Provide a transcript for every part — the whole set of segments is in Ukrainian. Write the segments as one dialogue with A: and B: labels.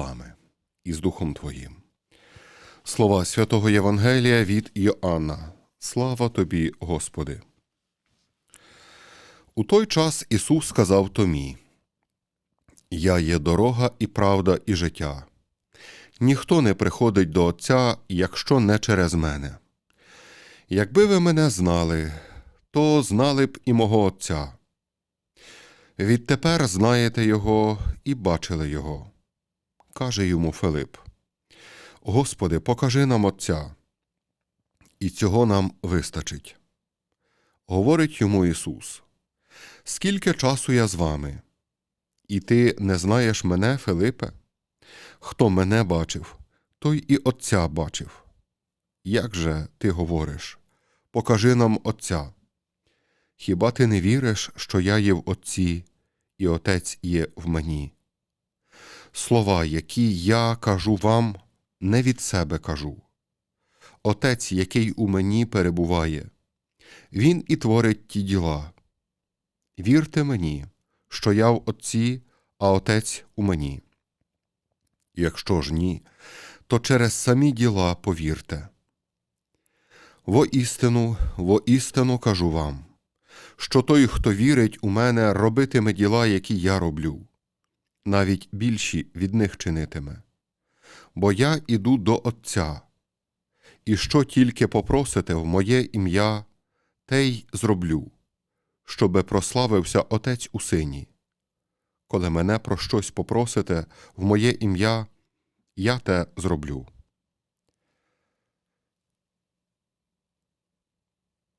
A: вами і з Духом Твоїм. Слова святого Євангелія від Іоанна. Слава тобі, Господи. У той час Ісус сказав Томі: Я є дорога і правда, і життя. Ніхто не приходить до Отця, якщо не через мене. Якби ви мене знали, то знали б і мого Отця. Відтепер знаєте Його і бачили Його. Каже йому Филип: Господи, покажи нам Отця, і цього нам вистачить. Говорить йому Ісус: Скільки часу я з вами? І ти не знаєш мене, Филипе? Хто мене бачив, той і Отця бачив. Як же ти говориш? Покажи нам Отця. Хіба ти не віриш, що я є в Отці, і Отець є в мені? Слова, які я кажу вам, не від себе кажу. Отець, який у мені перебуває, Він і творить ті діла. Вірте мені, що я в Отці, а Отець у мені. Якщо ж ні, то через самі діла повірте. Воістину, воістину кажу вам, що той, хто вірить у мене, робитиме діла, які я роблю, навіть більші від них чинитиме. Бо я іду до Отця, і що тільки попросите в моє ім'я, те й зроблю, щоби прославився Отець у сині. Коли мене про щось попросите в моє ім'я, я те зроблю.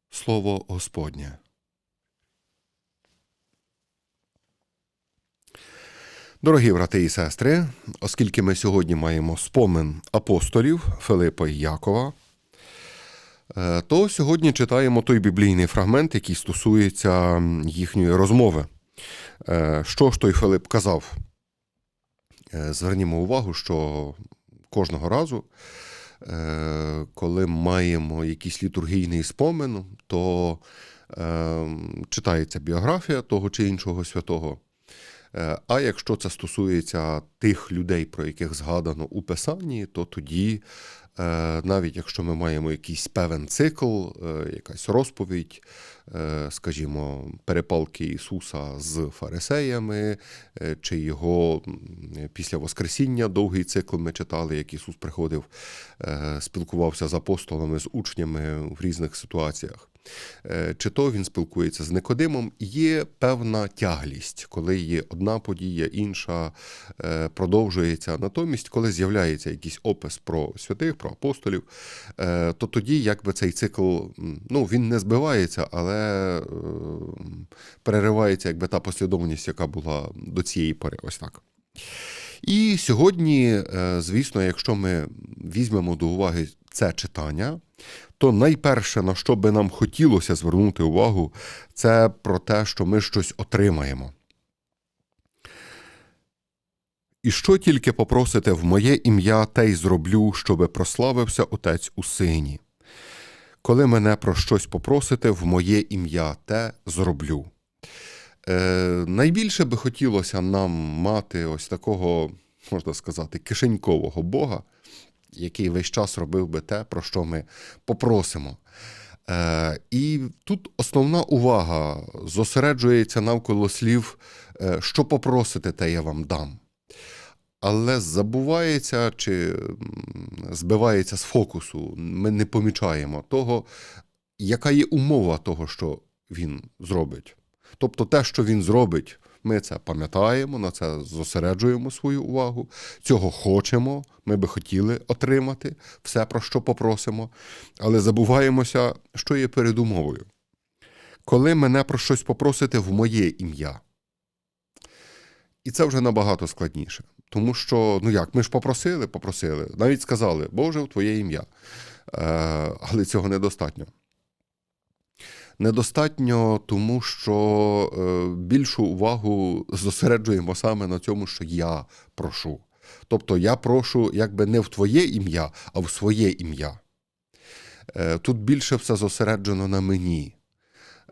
A: Слово Господнє. Дорогі брати і сестри, оскільки ми сьогодні маємо спомин апостолів Филипа і Якова, е, то сьогодні читаємо той біблійний фрагмент, який стосується їхньої розмови. Е, Що ж той Филип казав? Е, Звернімо увагу, що кожного разу, коли маємо якийсь літургійний спомин, то читається біографія того чи іншого святого. Е, А якщо це стосується тих людей, про яких згадано у Писанні, то тоді, е, навіть якщо ми маємо якийсь певен цикл, е, якась розповідь, скажімо, перепалки Ісуса з фарисеями, е, чи його після Воскресіння довгий цикл ми читали, як Ісус приходив, е, спілкувався з апостолами, з учнями в різних ситуаціях. Е, Чи то він спілкується з Никодимом, є певна тяглість, коли є одна подія, інша е, продовжується. Натомість, коли з'являється якийсь опис про святих, про апостолів, е, то тоді якби цей цикл ну, він не збивається, але е, переривається якби та послідовність, яка була до цієї пори. Ось так. І сьогодні, е, звісно, якщо ми візьмемо до уваги це читання, то найперше, на що би нам хотілося звернути увагу, це про те, що ми щось отримаємо. І що тільки попросите в моє ім'я, те й зроблю, щоби прославився Отець у сині. Коли мене про щось попросите в моє ім'я, те зроблю. Е, найбільше би хотілося нам мати ось такого, можна сказати, кишенькового Бога, який весь час робив би те, про що ми попросимо. Е, і тут основна увага зосереджується навколо слів, е, що попросите, те я вам дам. Але забувається чи збивається з фокусу, ми не помічаємо того, яка є умова того, що він зробить. Тобто те, що він зробить, ми це пам'ятаємо, на це зосереджуємо свою увагу, цього хочемо, ми би хотіли отримати все, про що попросимо, але забуваємося, що є передумовою. Коли мене про щось попросите в моє ім'я. І це вже набагато складніше. Тому що, ну як, ми ж попросили, попросили, навіть сказали, Боже, в Твоє ім'я. Е, але цього недостатньо. Недостатньо, тому що е, більшу увагу зосереджуємо саме на цьому, що я прошу. Тобто я прошу якби не в твоє ім'я, а в своє ім'я. Е, тут більше все зосереджено на мені.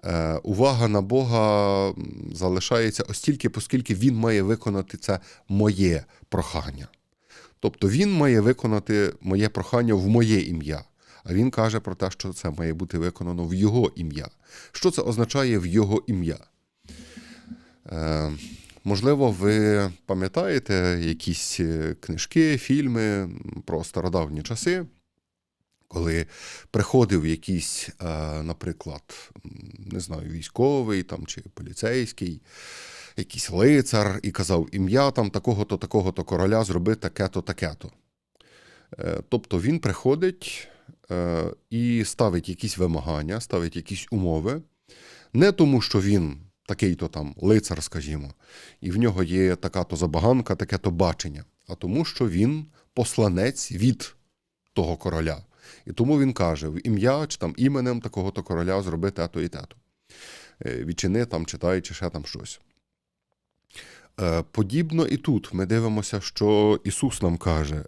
A: Е, увага на Бога залишається ось тільки, оскільки Він має виконати це моє прохання. Тобто він має виконати моє прохання в моє ім'я. А він каже про те, що це має бути виконано в його ім'я. Що це означає в його ім'я? Е, можливо, ви пам'ятаєте якісь е, книжки, фільми про стародавні часи, коли приходив якийсь, е, наприклад, не знаю, військовий там, чи поліцейський, якийсь лицар і казав ім'я там такого-то, такого-то короля зроби таке-то, таке-то. Е, Тобто він приходить е, і ставить якісь вимагання, ставить якісь умови, не тому, що він такий-то там лицар, скажімо, і в нього є така-то забаганка, таке-то бачення, а тому, що він посланець від того короля. І тому він каже: в ім'я чи там іменем такого-то короля зроби те-то і те-то. Е, Відчини там, читай, чи ще там щось. Е, Подібно і тут ми дивимося, що Ісус нам каже: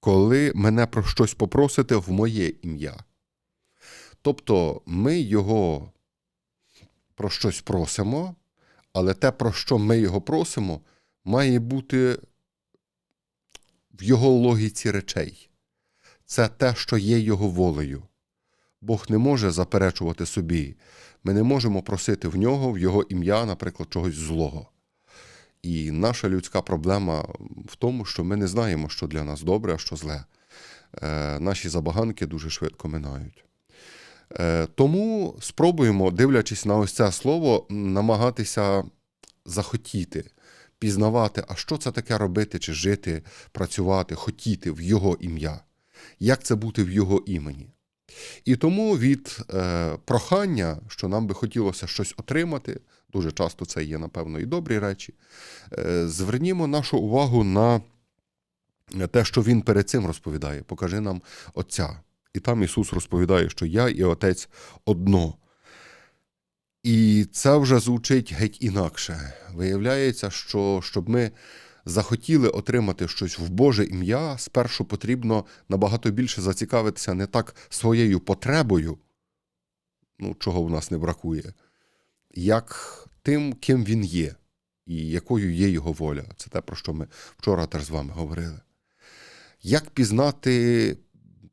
A: коли мене про щось попросите в моє ім'я. Тобто ми Його про щось просимо, але те, про що ми його просимо, має бути в його логіці речей. Це те, що є його волею. Бог не може заперечувати собі. Ми не можемо просити в нього, в його ім'я, наприклад, чогось злого. І наша людська проблема в тому, що ми не знаємо, що для нас добре, а що зле. Е, наші забаганки дуже швидко минають. Е, Тому спробуємо, дивлячись на ось це слово, намагатися захотіти, пізнавати, а що це таке робити, чи жити, працювати, хотіти в Його ім'я, як це бути в Його імені. І тому від е, прохання, що нам би хотілося щось отримати, дуже часто це є, напевно, і добрі речі, е, звернімо нашу увагу на те, що він перед цим розповідає. Покажи нам Отця. І там Ісус розповідає, що я і Отець одно. І це вже звучить геть інакше. Виявляється, що щоб ми захотіли отримати щось в Боже ім'я, спершу потрібно набагато більше зацікавитися не так своєю потребою, ну, чого в нас не бракує, як тим, ким він є, і якою є його воля. Це те, про що ми вчора теж з вами говорили. Як пізнати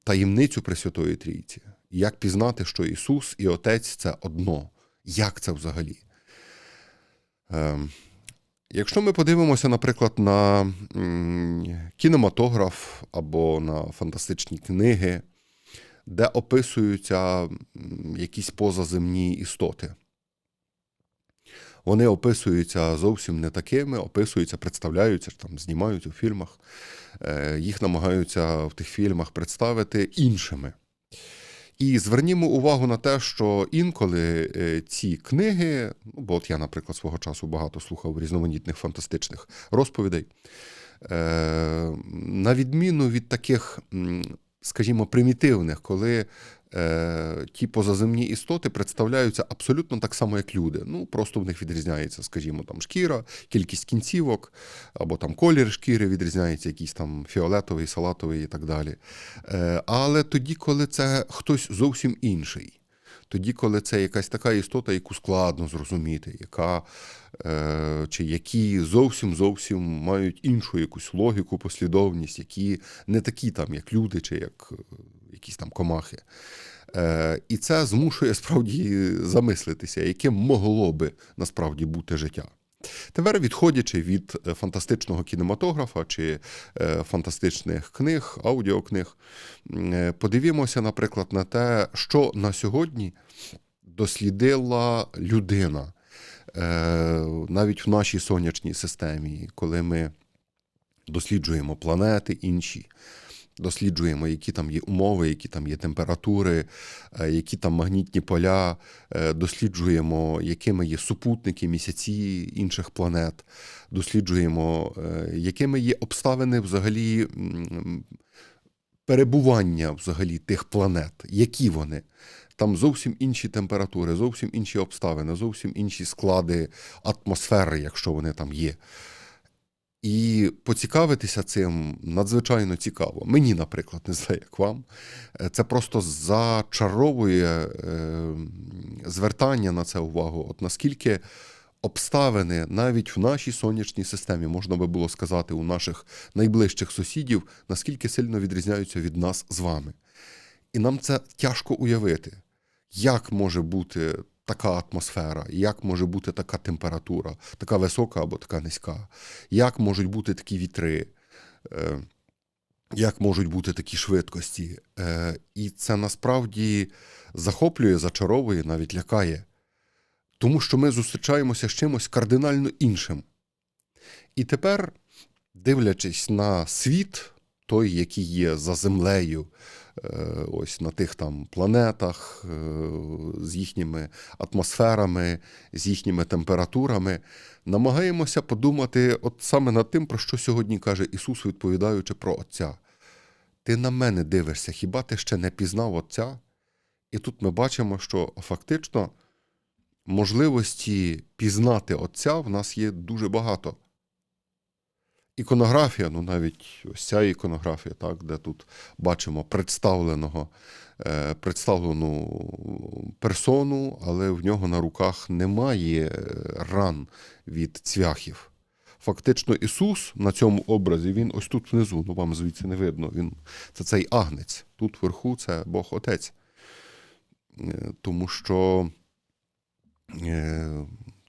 A: таємницю Пресвятої Трійці? Як пізнати, що Ісус і Отець це одно? Як це взагалі? Ем, Якщо ми подивимося, наприклад, на кінематограф або на фантастичні книги, де описуються якісь позаземні істоти, вони описуються зовсім не такими, описуються, представляються, там, знімаються у фільмах, е, їх намагаються в тих фільмах представити іншими. І звернімо увагу на те, що інколи е, ці книги, ну, бо от я, наприклад, свого часу багато слухав різноманітних фантастичних розповідей, е, на відміну від таких, скажімо, примітивних, коли е, ті позаземні істоти представляються абсолютно так само, як люди. Ну, просто в них відрізняється, скажімо, там шкіра, кількість кінцівок, або там колір шкіри відрізняється, якийсь там фіолетовий, салатовий і так далі. Е, але тоді, коли це хтось зовсім інший. Тоді, коли це якась така істота, яку складно зрозуміти, яка, е, чи які зовсім зовсім мають іншу якусь логіку, послідовність, які не такі там, як люди, чи як якісь там комахи. Е, і це змушує справді замислитися, яким могло би насправді бути життя. Тепер, відходячи від е, фантастичного кінематографа чи е, фантастичних книг, аудіокниг, подивімося, наприклад, на те, що на сьогодні дослідила людина навіть в нашій сонячній системі, коли ми досліджуємо планети інші. Досліджуємо, які там є умови, які там є температури, е, які там магнітні поля, е, досліджуємо, якими є супутники, місяці інших планет, досліджуємо, е, якими є обставини взагалі перебування взагалі тих планет, які вони. Там зовсім інші температури, зовсім інші обставини, зовсім інші склади атмосфери, якщо вони там є. І поцікавитися цим надзвичайно цікаво. Мені, наприклад, не знаю, як вам. Е, Це просто зачаровує е, звертання на це увагу. От наскільки обставини навіть в нашій сонячній системі, можна би було сказати, у наших найближчих сусідів, наскільки сильно відрізняються від нас з вами. І нам це тяжко уявити, як може бути така атмосфера, як може бути така температура, така висока або така низька, як можуть бути такі вітри. Е, як можуть бути такі швидкості. Е, і це насправді захоплює, зачаровує, навіть лякає. Тому що ми зустрічаємося з чимось кардинально іншим. І тепер, дивлячись на світ, той, який є за землею, ось на тих там планетах, е, з їхніми атмосферами, з їхніми температурами, намагаємося подумати от саме над тим, про що сьогодні каже Ісус, відповідаючи про Отця. Ти на мене дивишся, хіба ти ще не пізнав Отця? І тут ми бачимо, що фактично можливості пізнати Отця в нас є дуже багато. Іконографія, ну навіть ось ця іконографія, так, де тут бачимо представленого, е, представлену персону, але в нього на руках немає е, ран від цвяхів. Фактично, Ісус на цьому образі, він ось тут внизу, ну вам звідси не видно. Він, це цей агнець. Тут вверху це Бог Отець. Е, Тому що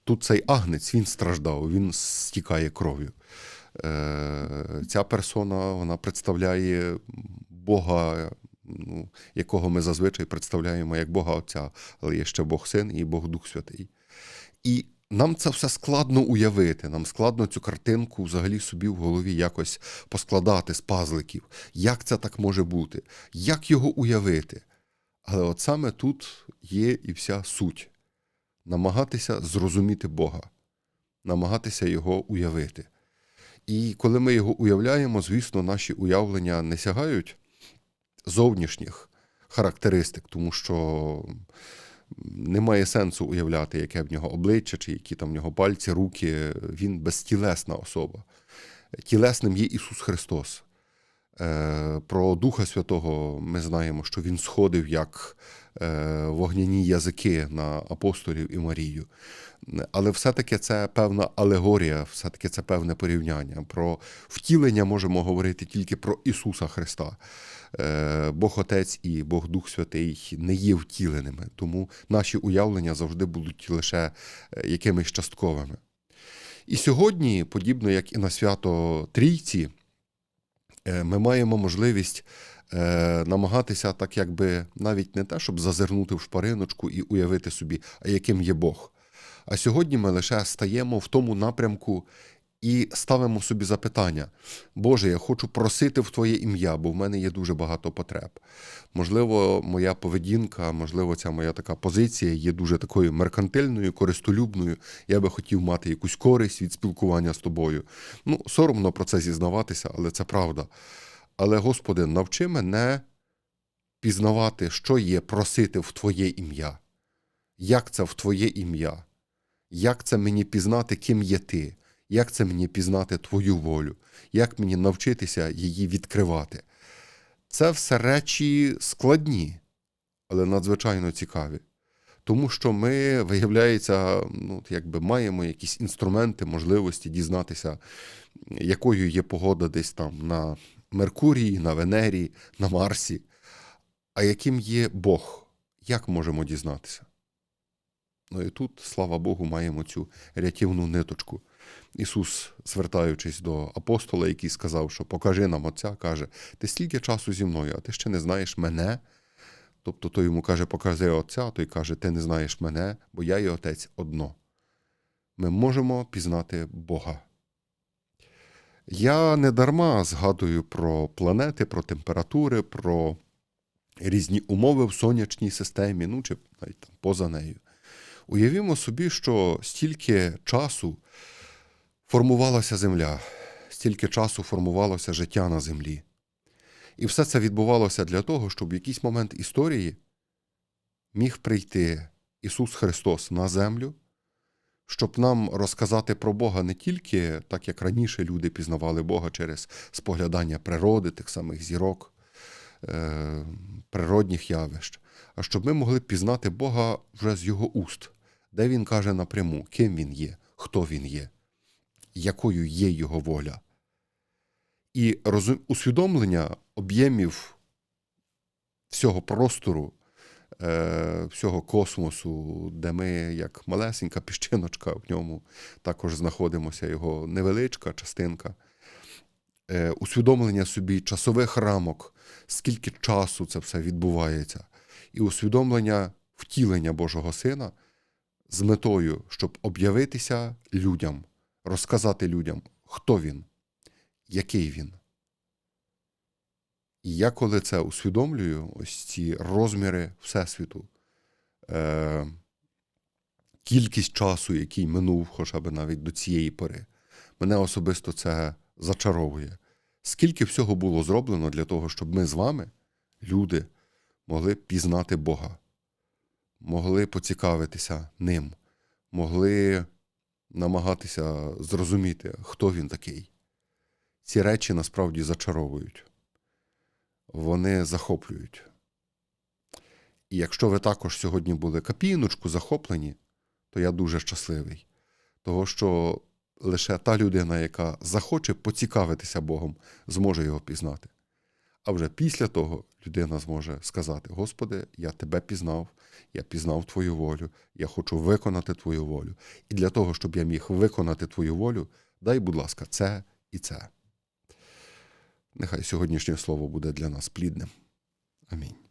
A: тут цей агнець він страждав, він стікає кров'ю. Е, Ця персона вона представляє Бога, ну, якого ми зазвичай представляємо як Бога Отця, але є ще Бог Син і Бог Дух Святий. І нам це все складно уявити, нам складно цю картинку взагалі собі в голові якось поскладати з пазликів. Як це так може бути? Як його уявити? Але от саме тут є і вся суть намагатися зрозуміти Бога, намагатися його уявити. І коли ми його уявляємо, звісно, наші уявлення не сягають зовнішніх характеристик, тому що немає сенсу уявляти, яке в нього обличчя, чи які там в нього пальці, руки. Він безтілесна особа. Тілесним є Ісус Христос. Е, Про Духа Святого ми знаємо, що Він сходив як вогняні язики на апостолів і Марію. Але все-таки це певна алегорія, все-таки це певне порівняння. Про втілення можемо говорити тільки про Ісуса Христа. Е, Бог Отець і Бог Дух Святий не є втіленими, тому наші уявлення завжди будуть лише е, якимись частковими. І сьогодні, подібно як і на свято Трійці, е, ми маємо можливість е, намагатися так, якби навіть не те, щоб зазирнути в шпариночку і уявити собі, а яким є Бог. А сьогодні ми лише стаємо в тому напрямку і ставимо собі запитання: Боже, я хочу просити в Твоє ім'я, бо в мене є дуже багато потреб. Можливо, моя поведінка, можливо, ця моя така позиція є дуже такою меркантильною, користолюбною. Я би хотів мати якусь користь від спілкування з тобою. Ну, соромно про це зізнаватися, але це правда. Але, Господи, навчи мене пізнавати, що є просити в Твоє ім'я. Як це в Твоє ім'я? Як це мені пізнати, ким є ти? Як це мені пізнати твою волю? Як мені навчитися її відкривати? Це все речі складні, але надзвичайно цікаві. Тому що ми, виявляється, ну, якби маємо якісь інструменти, можливості дізнатися, якою є погода десь там на Меркурії, на Венері, на Марсі. А яким є Бог? Як можемо дізнатися? Ну і тут, слава Богу, маємо цю рятівну ниточку. Ісус, звертаючись до апостола, який сказав, що покажи нам Отця, каже: Ти стільки часу зі мною, а ти ще не знаєш мене. Тобто той йому каже, покажи Отця, а той каже, ти не знаєш мене, бо я і Отець одно. Ми можемо пізнати Бога. Я не дарма згадую про планети, про температури, про різні умови в сонячній системі, ну чи навіть там поза нею. Уявімо собі, що стільки часу формувалася земля, стільки часу формувалося життя на землі. І все це відбувалося для того, щоб в якийсь момент історії міг прийти Ісус Христос на землю, щоб нам розказати про Бога не тільки так, як раніше люди пізнавали Бога через споглядання природи, тих самих зірок, е- природних явищ, а щоб ми могли пізнати Бога вже з Його уст, де Він каже напряму, ким Він є, хто він є, якою є його воля. І усвідомлення об'ємів всього простору, всього космосу, де ми, як малесенька піщиночка в ньому, також знаходимося його невеличка частинка. Е, усвідомлення собі часових рамок, скільки часу це все відбувається, і усвідомлення втілення Божого Сина з метою, щоб об'явитися людям, розказати людям, хто він, який він. І я, коли це усвідомлюю, ось ці розміри Всесвіту, е, кількість часу, який минув, хоча б навіть до цієї пори, мене особисто це зачаровує. Скільки всього було зроблено для того, щоб ми з вами, люди, могли пізнати Бога, могли поцікавитися ним, могли намагатися зрозуміти, хто він такий. Ці речі насправді зачаровують вони захоплюють. І якщо ви також сьогодні були капіночку захоплені, то я дуже щасливий. Того, що лише та людина, яка захоче поцікавитися Богом, зможе його пізнати. А вже після того людина зможе сказати: Господи, я тебе пізнав, я пізнав Твою волю, я хочу виконати Твою волю. І для того, щоб я міг виконати Твою волю, дай, будь ласка, це і це. Нехай сьогоднішнє слово буде для нас плідним. Амінь.